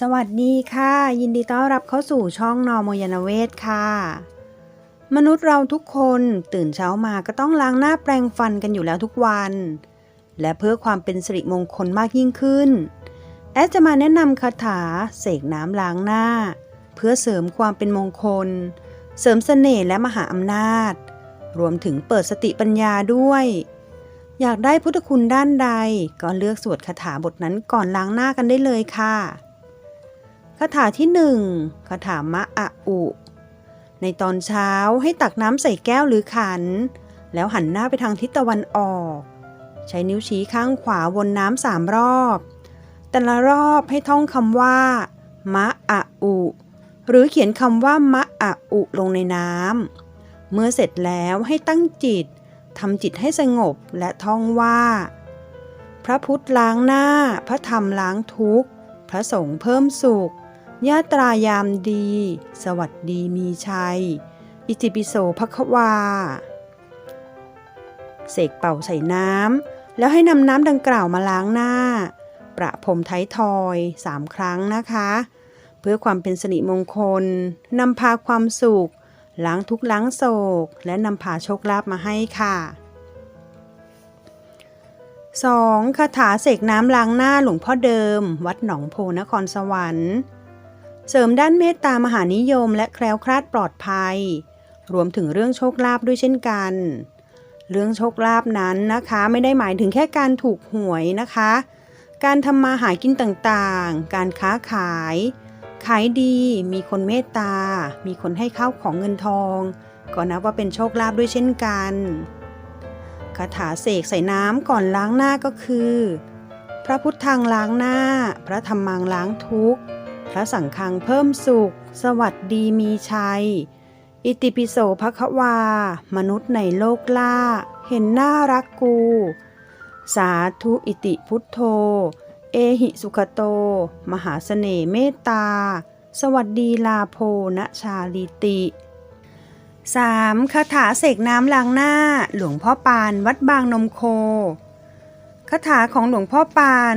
สวัสดีค่ะ ยินดีต้อนรับเข้าสู่ช่องนอมยานเวศค่ะ มนุษย์เราทุกคนตื่นเช้ามาก็ต้องล้างหน้าแปรงฟันกันอยู่แล้วทุกวัน และเพื่อความเป็นสิริมงคลมากยิ่งขึ้น แอดจะมาแนะนำคาถาเสกน้ำล้างหน้า เพื่อเสริมความเป็นมงคล เสริมเสน่ห์และมหาอำนาจ รวมถึงเปิดสติปัญญาด้วย อยากได้พุทธคุณด้านใด ก็เลือกสวดคาถาบทนั้นก่อนล้างหน้ากันได้เลยค่ะ คาถาที่หนึ่งคาถามะอะอุ ในตอนเช้าให้ตักน้ำใส่แก้วหรือขัน แล้วหันหน้าไปทางทิศตะวันออก ใช้นิ้วชี้ข้างขวาวนน้ำสามรอบ แต่ละรอบให้ท่องคำว่า มะอะอุ หรือเขียนคำว่ามะอะอุลงในน้ำ เมื่อเสร็จแล้วให้ตั้งจิตทำจิตให้สงบและท่องว่า พระพุทธล้างหน้า พระธรรมล้างทุกข์ พระสงฆ์เพิ่มสุข ญาตรายามดี สวัสดีมีชัย อิติปิโสภควา เสกเป่าใส่น้ำ แล้วให้นำน้ำดังกล่าวมาล้างหน้า ประพรมไทยทอยสามครั้งนะคะ เพื่อความเป็นสิริมงคลนำพาความสุข ล้างทุกข์ล้างโศก และนำพาโชคลาภมาให้ค่ะ 2. คาถาเสกน้ำล้างหน้าหลวงพ่อเดิม วัดหนองโพนครสวรรค์ เสริมด้านเมตตามหานิยมและแคล้วคลาดปลอดภัย รวมถึงเรื่องโชคลาภด้วยเช่นกัน เรื่องโชคลาภนั้นนะคะไม่ได้หมายถึงแค่การถูกหวยนะคะ การทำมาหากินต่างๆ การค้าขาย ขายดีมีคนเมตตา มีคนให้ข้าวของเงินทอง ก็นับว่าเป็นโชคลาภด้วยเช่นกันคาถาเสกใส่น้ำก่อนล้างหน้าก็คือ พระพุทธังล้างหน้า พระธรรมังล้างทุกข์ พระสังฆังเพิ่มสุข สวัสดีมีชัย อิติปิโสภควา มนุษย์ในโลกล่า เห็นหน้ารักกู สาธุอิติพุทโธ เอหิสุขโต มหาเสน่เมตตา สวัสดีลาโพณชาลิติ 3. คาถาเสกน้ำล้างหน้า หลวงพ่อปานวัดบางนมโคคาถาของหลวงพ่อปาน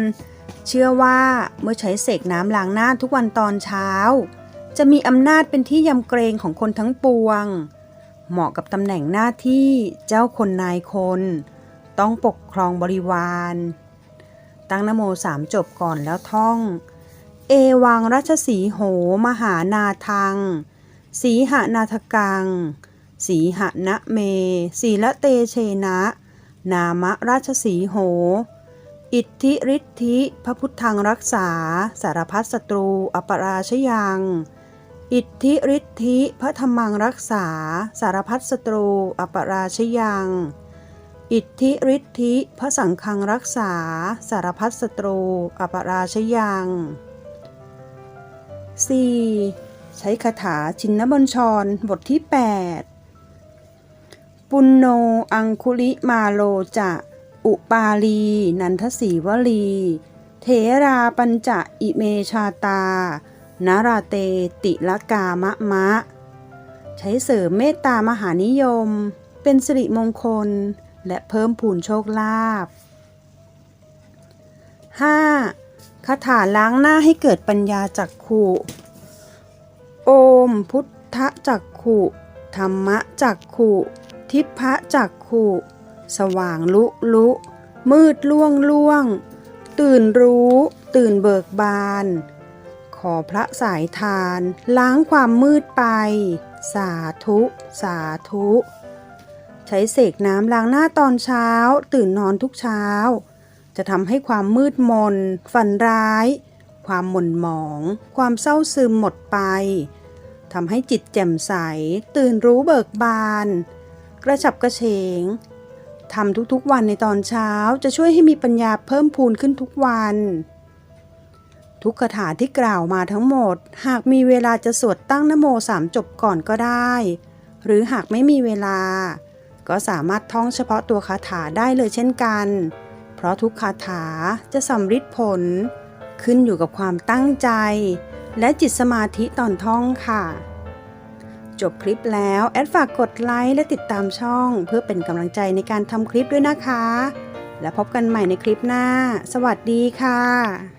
เชื่อว่าเมื่อใช้เสกน้ำล้างหน้าทุกวันตอนเช้า จะมีอำนาจเป็นที่ยำเกรงของคนทั้งปวง เหมาะกับตำแหน่งหน้าที่เจ้าคนนายคน ต้องปกครองบริวาร ตั้งนโมสามจบก่อนแล้วท่อง เอวังรัชสีโหมหานาทัง สีหนาทกัง สีหนะเม สีละเตเชนะ นามะราชสีโห อิทธิฤทธิพระพุทธังรักษา สารพัดศัตรู อปราชยัง อิทธิฤทธิพระธรรมังรักษา สารพัดศัตรู อปราชยัง อิทธิฤทธิพระสังฆังรักษา สารพัดศัตรู อปราชยัง 4. ใช้คาถาชินนบัญชรบทที่ 8 ปุณโนอังคุลิมาโลจะ อุปาลี นันทสีวลีเทราปัญจะอิเมชาตานาราเตติละกามะมะ ใช้เสริมเมตตามหานิยม เป็นสิริมงคล และเพิ่มพูนโชคลาภ 5. คาถาล้างหน้าให้เกิดปัญญาจักขุโอมพุทธจักขุธรรมจักขุทิพะจักขุ สว่างลุลุ มืดล่วงล่วง ตื่นรู้ ตื่นเบิกบาน ขอพระสายทาน ล้างความมืดไป สาธุ สาธุ ใช้เสกน้ำล้างหน้าตอนเช้า ตื่นนอนทุกเช้า จะทำให้ความมืดมน ฝันร้าย ความหม่นหมอง ความเศร้าซึมหมดไปทำให้จิตแจ่มใส ตื่นรู้เบิกบาน กระฉับกระเฉง ทำทุกๆวันในตอนเช้าจะช่วยให้มีปัญญาเพิ่มพูนขึ้นทุกวัน ทุกคาถาที่กล่าวมาทั้งหมด หากมีเวลาจะสวดตั้งนโมสามจบก่อนก็ได้ หรือหากไม่มีเวลา ก็สามารถท่องเฉพาะตัวคาถาได้เลยเช่นกัน เพราะทุกคาถาจะสำฤทธิ์ผล ขึ้นอยู่กับความตั้งใจ และจิตสมาธิตอนท่องค่ะ จบคลิปแล้วแอดฝากกดไลค์และติดตามช่อง เพื่อเป็นกำลังใจในการทำคลิปด้วยนะคะ แล้วพบกันใหม่ในคลิปหน้า สวัสดีค่ะ